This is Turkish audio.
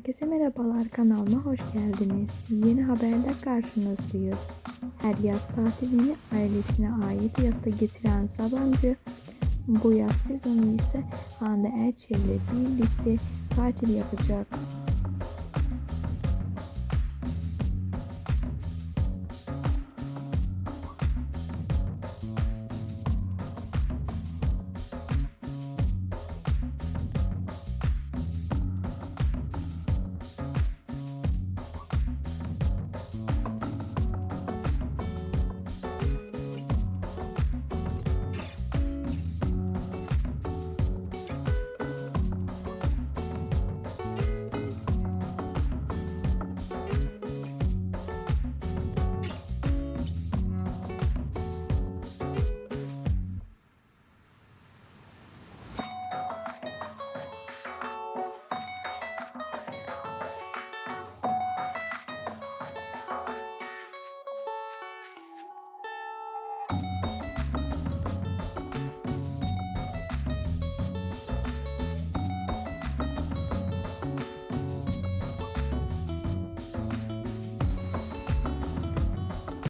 Herkese merhabalar kanalıma hoş geldiniz. Yeni haberle karşınızdayız. Her yaz tatilini ailesine ait yatta geçiren Sabancı bu yaz sezonu ise Hande Erçel ile birlikte tatil yapacak.